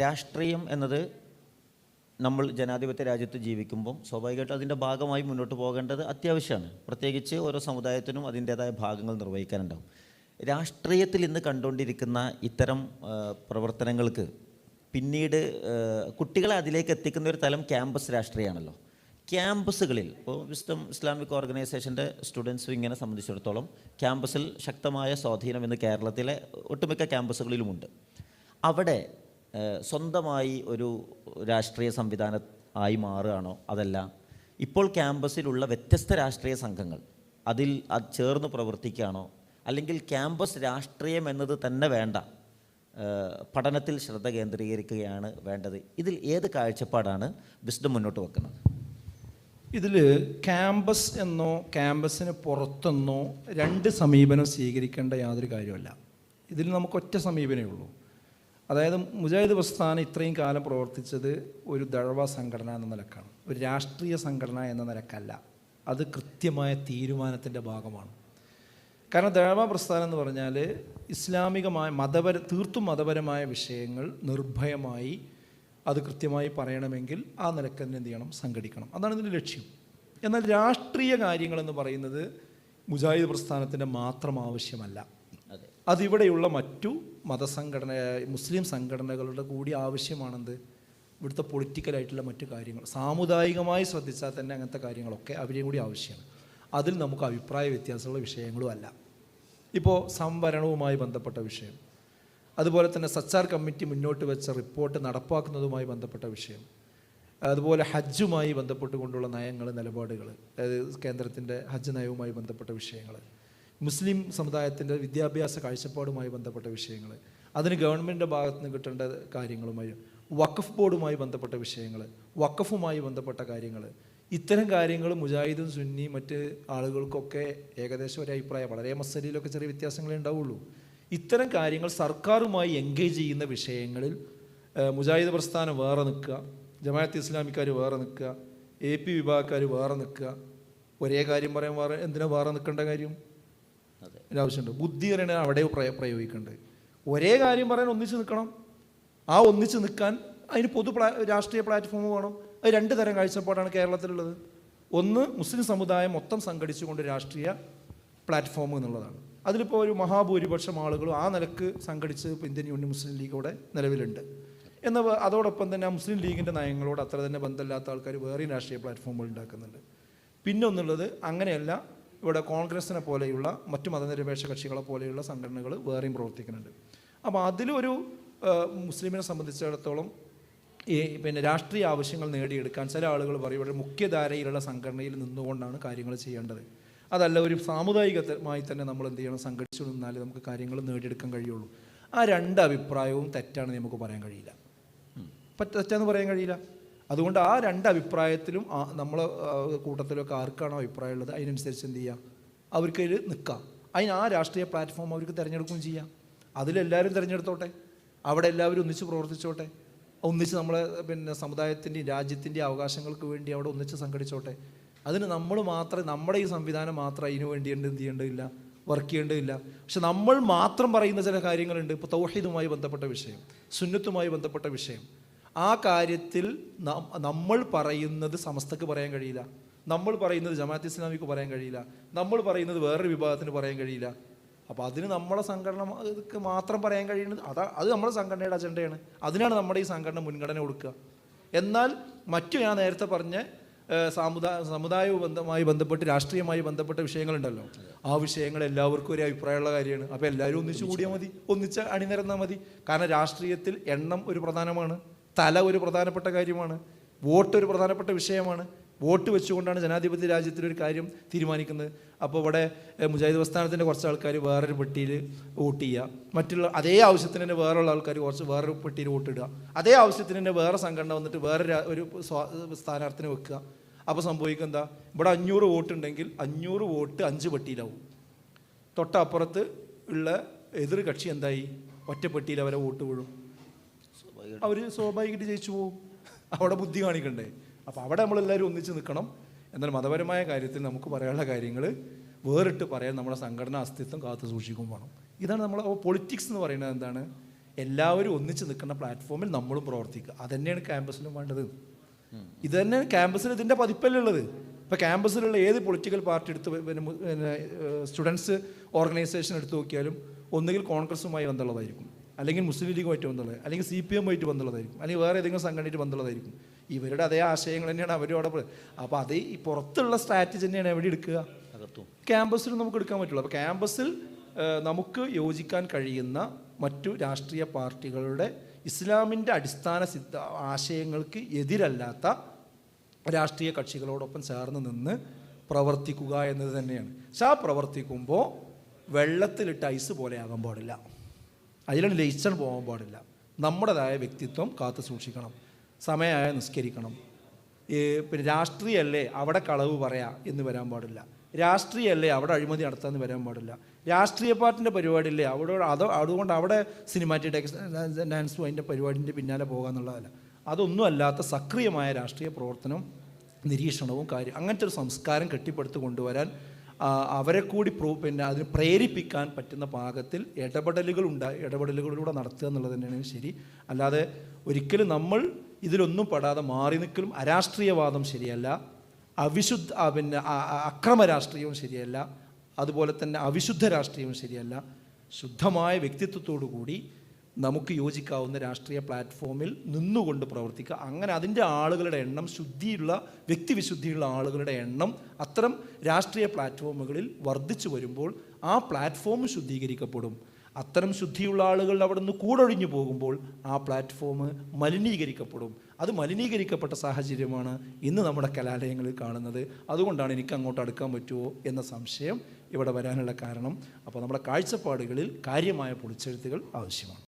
രാഷ്ട്രീയം എന്നത് നമ്മൾ ജനാധിപത്യ രാജ്യത്ത് ജീവിക്കുമ്പം സ്വാഭാവികമായിട്ടും അതിന്റെ ഭാഗമായി മുന്നോട്ട് പോകേണ്ടത് അത്യാവശ്യമാണ്. പ്രത്യേകിച്ച് ഓരോ സമുദായത്തിനും അതിന്റേതായ ഭാഗങ്ങൾ നിർവഹിക്കാനുണ്ടാവും. രാഷ്ട്രീയത്തിൽ ഇന്ന് കണ്ടുകൊണ്ടിരിക്കുന്ന ഇത്തരം പ്രവർത്തനങ്ങൾക്ക് പിന്നീട് കുട്ടികളെ അതിലേക്ക് എത്തിക്കുന്ന ഒരു തലം ക്യാമ്പസ് രാഷ്ട്രീയമാണല്ലോ. ക്യാമ്പസുകളിൽ ഇപ്പോൾ വിസ്ഡം ഇസ്ലാമിക് ഓർഗനൈസേഷന്റെ സ്റ്റുഡൻസ് ഇങ്ങനെ സംബന്ധിച്ചിടത്തോളം ക്യാമ്പസിൽ ശക്തമായ സ്വാധീനം ഇന്ന് കേരളത്തിലെ ഒട്ടുമിക്ക ക്യാമ്പസുകളിലുമുണ്ട്. അവിടെ സ്വന്തമായി ഒരു രാഷ്ട്രീയ സംവിധാനം ആയി മാറുകയാണോ അതല്ല. ഇപ്പോൾ ക്യാമ്പസിലുള്ള വ്യത്യസ്ത രാഷ്ട്രീയ സംഘങ്ങൾ അതിൽ അത് ചേർന്ന് പ്രവർത്തിക്കുകയാണോ? അല്ലെങ്കിൽ ക്യാമ്പസ് രാഷ്ട്രീയം എന്നത് തന്നെ വേണ്ട. പഠനത്തിൽ ശ്രദ്ധ കേന്ദ്രീകരിക്കുകയാണ് വേണ്ടത്. ഇതിൽ ഏത് കാഴ്ചപ്പാടാണ് വിസ്ഡം മുന്നോട്ട് വെക്കുന്നത്? ഇതിൽ ക്യാമ്പസ് എന്നോ ക്യാമ്പസിന് പുറത്തെന്നോ രണ്ട് സമീപനം സ്വീകരിക്കേണ്ട യാതൊരു കാര്യമല്ല ഇതിൽ നമുക്ക് ഒറ്റ സമീപനമേ ഉള്ളൂ. അതായത് മുജാഹിദ് പ്രസ്ഥാനം ഇത്രയും കാലം പ്രവർത്തിച്ചത് ഒരു ദഴവ സംഘടന എന്ന നിലക്കാണ്. ഒരു രാഷ്ട്രീയ സംഘടന എന്ന നിലക്കല്ല. അത് കൃത്യമായ തീരുമാനത്തിന്റെ ഭാഗമാണ്. കാരണം ദഴവ പ്രസ്ഥാനം എന്ന് പറഞ്ഞാൽ ഇസ്ലാമികമായ മതപര തീർത്തും മതപരമായ വിഷയങ്ങൾ നിർഭയമായി അത് കൃത്യമായി പറയണമെങ്കിൽ ആ നിലയ്ക്ക് തന്നെ എന്ത് ചെയ്യണം? സംഘടിക്കണം. അതാണ് ഇതിന്റെ ലക്ഷ്യം. എന്നാൽ രാഷ്ട്രീയ കാര്യങ്ങളെന്ന് പറയുന്നത് മുജാഹിദ് പ്രസ്ഥാനത്തിന്റെ മാത്രം ആവശ്യമല്ല. അതെ. അതിവിടെയുള്ള മറ്റു മതസംഘടന മുസ്ലിം സംഘടനകളുടെ കൂടി ആവശ്യമാണെന്ത്? ഇവിടുത്തെ പൊളിറ്റിക്കലായിട്ടുള്ള മറ്റു കാര്യങ്ങൾ. സാമുദായികമായി ശ്രദ്ധിച്ചാൽ തന്നെ അങ്ങനത്തെ കാര്യങ്ങളൊക്കെ അവരെയും കൂടി ആവശ്യമാണ്. അതിൽ നമുക്ക് അഭിപ്രായ വ്യത്യാസമുള്ള വിഷയങ്ങളും അല്ല. ഇപ്പോൾ സംവരണവുമായി ബന്ധപ്പെട്ട വിഷയം. അതുപോലെ തന്നെ സച്ചാർ കമ്മിറ്റി മുന്നോട്ട് വെച്ച റിപ്പോർട്ട് നടപ്പാക്കുന്നതുമായി ബന്ധപ്പെട്ട വിഷയം. അതുപോലെ ഹജ്ജുമായി ബന്ധപ്പെട്ടുകൊണ്ടുള്ള നയങ്ങൾ നിലപാടുകൾ അതായത് കേന്ദ്രത്തിന്റെ ഹജ്ജ് നയവുമായി ബന്ധപ്പെട്ട വിഷയങ്ങൾ. മുസ്ലിം സമുദായത്തിന്റെ വിദ്യാഭ്യാസ കാഴ്ചപ്പാടുമായി ബന്ധപ്പെട്ട വിഷയങ്ങൾ അതിന് ഗവൺമെന്റിന്റെ ഭാഗത്ത് നിന്ന് കിട്ടേണ്ട കാര്യങ്ങളുമായി വഖഫ് ബോർഡുമായി ബന്ധപ്പെട്ട വിഷയങ്ങൾ വഖഫുമായി ബന്ധപ്പെട്ട കാര്യങ്ങൾ. ഇത്തരം കാര്യങ്ങൾ മുജാഹിദും സുന്നി മറ്റ് ആളുകൾക്കൊക്കെ ഏകദേശം ഒരു അഭിപ്രായം വളരെ മസലിയിലൊക്കെ ചെറിയ വ്യത്യാസങ്ങളേ ഉണ്ടാവുള്ളൂ. ഇത്തരം കാര്യങ്ങൾ സർക്കാരുമായി എൻഗേജ് ചെയ്യുന്ന വിഷയങ്ങളിൽ മുജാഹിദ് പ്രസ്ഥാനം വേറെ നിൽക്കുക ജമാഅത്ത് ഇസ്ലാമിക്കാർ വേറെ നിൽക്കുക എ പി വിഭാഗക്കാർ വേറെ നിൽക്കുക ഒരേ കാര്യം പറയാൻ വേറെ എന്തിനാ വേറെ നിൽക്കേണ്ട കാര്യം? അതെ ഒരാവശ്യമുണ്ട്. ബുദ്ധി പറയണ അവിടെ പ്രയ- പ്രയോഗിക്കേണ്ടത് ഒരേ കാര്യം പറയാൻ ഒന്നിച്ച് നിൽക്കണം. ആ ഒന്നിച്ച് നിൽക്കാൻ അതിന് പൊതു പ്ലാ രാഷ്ട്രീയ പ്ലാറ്റ്ഫോം വേണം. അത് രണ്ട് തരം കാഴ്ചപ്പാടാണ് കേരളത്തിലുള്ളത്. ഒന്ന് മുസ്ലിം സമുദായം മൊത്തം സംഘടിച്ചുകൊണ്ട് രാഷ്ട്രീയ പ്ലാറ്റ്ഫോം എന്നുള്ളതാണ്. അതിലിപ്പോൾ ഒരു മഹാഭൂരിപക്ഷം ആളുകളും ആ നിലയ്ക്ക് സംഘടിച്ച് ഇപ്പോൾ ഇന്ത്യൻ യൂണിയൻ മുസ്ലിം ലീഗ് ഇവിടെ നിലവിലുണ്ട്. എന്ന അതോടൊപ്പം തന്നെ ആ മുസ്ലിം ലീഗിന്റെ നയങ്ങളോട് അത്ര തന്നെ ബന്ധമില്ലാത്ത ആൾക്കാർ വേറെയും രാഷ്ട്രീയ പ്ലാറ്റ്ഫോമുകൾ ഉണ്ടാക്കുന്നുണ്ട്. പിന്നെ ഒന്നുള്ളത് അങ്ങനെയല്ല ഇവിടെ കോൺഗ്രസിനെ പോലെയുള്ള മറ്റു മതനിരപേക്ഷ കക്ഷികളെ പോലെയുള്ള സംഘടനകൾ വേറെയും പ്രവർത്തിക്കുന്നുണ്ട്. അപ്പോൾ അതിലൊരു മുസ്ലിമിനെ സംബന്ധിച്ചിടത്തോളം ഈ പിന്നെ രാഷ്ട്രീയ ആവശ്യങ്ങൾ നേടിയെടുക്കാൻ ചില ആളുകൾ പറയും ഇവിടെ മുഖ്യധാരയിലുള്ള സംഘടനയിൽ നിന്നുകൊണ്ടാണ് കാര്യങ്ങൾ ചെയ്യേണ്ടത്. അതല്ല ഒരു സാമുദായികമായി തന്നെ നമ്മൾ എന്ത് ചെയ്യണം? സംഘടിച്ചു നിന്നാലേ നമുക്ക് കാര്യങ്ങൾ നേടിയെടുക്കാൻ കഴിയുള്ളൂ. ആ രണ്ട് അഭിപ്രായവും തെറ്റാണെന്ന് നമുക്ക് പറയാൻ കഴിയില്ല. തെറ്റാന്ന് പറയാൻ കഴിയില്ല? അതുകൊണ്ട് ആ രണ്ട് അഭിപ്രായത്തിലും നമ്മളെ കൂട്ടത്തിലൊക്കെ ആർക്കാണോ അഭിപ്രായം ഉള്ളത് അതിനനുസരിച്ച് എന്ത് ചെയ്യുക അവർക്ക് നിൽക്കാം. അതിന് ആ രാഷ്ട്രീയ പ്ലാറ്റ്ഫോം അവർക്ക് തിരഞ്ഞെടുക്കുകയും ചെയ്യാം. അതിലെല്ലാവരും തിരഞ്ഞെടുത്തോട്ടെ? അവിടെ എല്ലാവരും ഒന്നിച്ച് പ്രവർത്തിച്ചോട്ടെ? ഒന്നിച്ച് നമ്മളെ പിന്നെ സമുദായത്തിന്റെയും രാജ്യത്തിന്റെയും അവകാശങ്ങൾക്ക് വേണ്ടി അവിടെ ഒന്നിച്ച് സംഘടിച്ചോട്ടെ? അതിന് നമ്മൾ മാത്രം നമ്മുടെ ഈ സംവിധാനം മാത്രം അതിനു വേണ്ടി എന്ത് ചെയ്യേണ്ടതില്ല? വർക്ക് ചെയ്യേണ്ടതില്ല. പക്ഷെ നമ്മൾ മാത്രം പറയുന്ന ചില കാര്യങ്ങളുണ്ട്. ഇപ്പോൾ തൗഹീദുമായി ബന്ധപ്പെട്ട വിഷയം സുന്നത്തുമായി ബന്ധപ്പെട്ട വിഷയം. ആ കാര്യത്തിൽ നമ്മൾ പറയുന്നത് സമസ്തക്ക് പറയാൻ കഴിയില്ല. നമ്മൾ പറയുന്നത് ജമാഅത്ത് ഇസ്ലാമിക്ക് പറയാൻ കഴിയില്ല. നമ്മൾ പറയുന്നത് വേറൊരു വിഭാഗത്തിന് പറയാൻ കഴിയില്ല. അപ്പോൾ അതിന് നമ്മളെ സംഘടന മാത്രം പറയാൻ കഴിയുന്നത് അതാ അത് നമ്മുടെ സംഘടനയുടെ അജണ്ടയാണ്. അതിനാണ് നമ്മുടെ ഈ സംഘടന മുൻഗണന കൊടുക്കുക. എന്നാൽ മറ്റു ഞാൻ നേരത്തെ പറഞ്ഞ സമുദായ ബന്ധമായി ബന്ധപ്പെട്ട് രാഷ്ട്രീയമായി ബന്ധപ്പെട്ട വിഷയങ്ങളുണ്ടല്ലോ. ആ വിഷയങ്ങൾ എല്ലാവർക്കും ഒരു അഭിപ്രായമുള്ള കാര്യമാണ്. അപ്പോൾ എല്ലാവരും ഒന്നിച്ചു കൂടിയാൽ മതി. ഒന്നിച്ച് അണിനിരന്നാൽ മതി. കാരണം രാഷ്ട്രീയത്തിൽ എണ്ണം ഒരു പ്രധാനമാണ്. തല ഒരു പ്രധാനപ്പെട്ട കാര്യമാണ്. വോട്ട് ഒരു പ്രധാനപ്പെട്ട വിഷയമാണ്. വോട്ട് വെച്ചുകൊണ്ടാണ് ജനാധിപത്യ രാജ്യത്തിന്റെ ഒരു കാര്യം തീരുമാനിക്കുന്നത്. അപ്പോൾ ഇവിടെ മുജാഹിദ് പ്രസ്ഥാനത്തിന്റെ കുറച്ച് ആൾക്കാർ വേറൊരു പെട്ടിയിൽ വോട്ട് ചെയ്യുക മറ്റുള്ള അതേ ആവശ്യത്തിന് തന്നെ വേറെയുള്ള ആൾക്കാർ കുറച്ച് വേറൊരു പെട്ടിയിൽ വോട്ട് ഇടുക അതേ ആവശ്യത്തിന് തന്നെ വേറെ സംഘടന വന്നിട്ട് വേറെ ഒരു സ്ഥാനാർത്ഥിനെ വെക്കുക. അപ്പോൾ സംഭവിക്കുക എന്താ? ഇവിടെ അഞ്ഞൂറ് വോട്ട് ഉണ്ടെങ്കിൽ അഞ്ഞൂറ് വോട്ട് അഞ്ച് പെട്ടിയിലാവും. തൊട്ടപ്പുറത്ത് ഉള്ള എതിർ കക്ഷി എന്തായി? ഒറ്റപ്പെട്ടിയിൽ അവരെ വോട്ട് വീഴും. അവർ സ്വാഭാവികമായിട്ട് ജയിച്ചു പോകും അവിടെ ബുദ്ധി കാണിക്കണ്ടേ? അപ്പോൾ അവിടെ നമ്മളെല്ലാവരും ഒന്നിച്ച് നിൽക്കണം. എന്നാൽ മതപരമായ കാര്യത്തിൽ നമുക്ക് പറയാനുള്ള കാര്യങ്ങൾ വേറിട്ട് പറയാൻ നമ്മുടെ സംഘടനാ അസ്തിത്വം കാത്തു സൂക്ഷിക്കും വേണം. ഇതാണ് നമ്മൾ പൊളിറ്റിക്സ് എന്ന് പറയുന്നത് എന്താണ്? എല്ലാവരും ഒന്നിച്ച് നിൽക്കുന്ന പ്ലാറ്റ്ഫോമിൽ നമ്മളും പ്രവർത്തിക്കുക. അതന്നെയാണ് ക്യാമ്പസിലും വേണ്ടത്. ഇത് തന്നെ ക്യാമ്പസിൽ ഇതിന്റെ പതിപ്പല്ലേ ഉള്ളത്. ഇപ്പോൾ ക്യാമ്പസിലുള്ള ഏത് പൊളിറ്റിക്കൽ പാർട്ടി എടുത്ത് പിന്നെ സ്റ്റുഡൻസ് ഓർഗനൈസേഷൻ എടുത്ത് നോക്കിയാലും ഒന്നുകിൽ കോൺഗ്രസുമായി ബന്ധമുള്ളതായിരിക്കും. അല്ലെങ്കിൽ മുസ്ലിം ലീഗുമായിട്ട് ബന്ധമുള്ളത് അല്ലെങ്കിൽ സി പി എമ്മുമായിട്ട് ബന്ധമുള്ളതായിരിക്കും അല്ലെങ്കിൽ വേറെ ഏതെങ്കിലും സംഘടനയായിട്ട് വന്നുള്ളതായിരിക്കും. ഇവരുടെ അതേ ആശയങ്ങൾ തന്നെയാണ് അവരും അവിടെ അപ്പോൾ അത് ഈ പുറത്തുള്ള സ്ട്രാറ്റജി തന്നെയാണ് എവിടെ എടുക്കുക? അകത്തും. ക്യാമ്പസിൽ നമുക്ക് എടുക്കാൻ പറ്റുള്ളൂ. അപ്പോൾ ക്യാമ്പസിൽ നമുക്ക് യോജിക്കാൻ കഴിയുന്ന മറ്റു രാഷ്ട്രീയ പാർട്ടികളുടെ ഇസ്ലാമിന്റെ അടിസ്ഥാന സിദ്ധ ആശയങ്ങൾക്ക് എതിരല്ലാത്ത രാഷ്ട്രീയ കക്ഷികളോടൊപ്പം ചേർന്ന് നിന്ന് പ്രവർത്തിക്കുക എന്നത് തന്നെയാണ്. പക്ഷെ ആ പ്രവർത്തിക്കുമ്പോൾ വെള്ളത്തിലിട്ട് ഐസ് പോലെ ആകാൻ പാടില്ല. അതിലാണ് ലയിച്ചാൽ പോകാൻ പാടില്ല. നമ്മുടേതായ വ്യക്തിത്വം കാത്തു സൂക്ഷിക്കണം. സമയമായ നിസ്കരിക്കണം. പിന്നെ രാഷ്ട്രീയല്ലേ അവിടെ കളവ് പറയാ എന്ന് വരാൻ പാടില്ല. രാഷ്ട്രീയല്ലേ അവിടെ അഴിമതി നടത്താമെന്ന് വരാൻ പാടില്ല. രാഷ്ട്രീയ പാർട്ടിന്റെ പരിപാടിയില്ലേ അവിടെ അത് അതുകൊണ്ട് അവിടെ സിനിമാറ്റിക് ഡാൻസ് അതിന്റെ പരിപാടിന്റെ പിന്നാലെ പോകാമെന്നുള്ളതല്ല അതൊന്നും അല്ലാത്ത സക്രിയമായ രാഷ്ട്രീയ പ്രവർത്തനം നിരീക്ഷണവും കാര്യം അങ്ങനത്തെ ഒരു സംസ്കാരം കെട്ടിപ്പടുത്ത് കൊണ്ടുവരാൻ അവരെ കൂടി പ്രൂ പിന്നെ അതിന് പ്രേരിപ്പിക്കാൻ പറ്റുന്ന പാകത്തിൽ ഇടപെടലുകൾ ഉണ്ടായി ഇടപെടലുകളിലൂടെ നടത്തുക എന്നുള്ളത് തന്നെയാണ് ശരി. അല്ലാതെ ഒരിക്കലും നമ്മൾ ഇതിലൊന്നും പെടാതെ മാറി നിൽക്കലും അരാഷ്ട്രീയവാദം ശരിയല്ല. അവിശുദ്ധ പിന്നെ അക്രമ രാഷ്ട്രീയവും ശരിയല്ല. അതുപോലെ തന്നെ അവിശുദ്ധ രാഷ്ട്രീയവും ശരിയല്ല. ശുദ്ധമായ വ്യക്തിത്വത്തോടു കൂടി നമുക്ക് യോജിക്കാവുന്ന രാഷ്ട്രീയ പ്ലാറ്റ്ഫോമിൽ നിന്നുകൊണ്ട് പ്രവർത്തിക്കുക. അങ്ങനെ അതിന്റെ ആളുകളുടെ എണ്ണം ശുദ്ധിയുള്ള വ്യക്തിവിശുദ്ധിയുള്ള ആളുകളുടെ എണ്ണം അത്തരം രാഷ്ട്രീയ പ്ലാറ്റ്ഫോമുകളിൽ വർദ്ധിച്ചു വരുമ്പോൾ ആ പ്ലാറ്റ്ഫോം ശുദ്ധീകരിക്കപ്പെടും. അത്തരം ശുദ്ധിയുള്ള ആളുകൾ അവിടെ നിന്ന് കൂടൊഴിഞ്ഞു പോകുമ്പോൾ ആ പ്ലാറ്റ്ഫോം മലിനീകരിക്കപ്പെടും. അത് മലിനീകരിക്കപ്പെട്ട സാഹചര്യമാണ് ഇന്ന് നമ്മുടെ കലാലയങ്ങളിൽ കാണുന്നത്. അതുകൊണ്ടാണ് എനിക്ക് അങ്ങോട്ട് അടുക്കാൻ പറ്റുമോ എന്ന സംശയം ഇവിടെ വരാനുള്ള കാരണം. അപ്പോൾ നമ്മുടെ കാഴ്ചപ്പാടുകളിൽ കാര്യമായ പൊളിച്ചെഴുത്തുകൾ ആവശ്യമാണ്.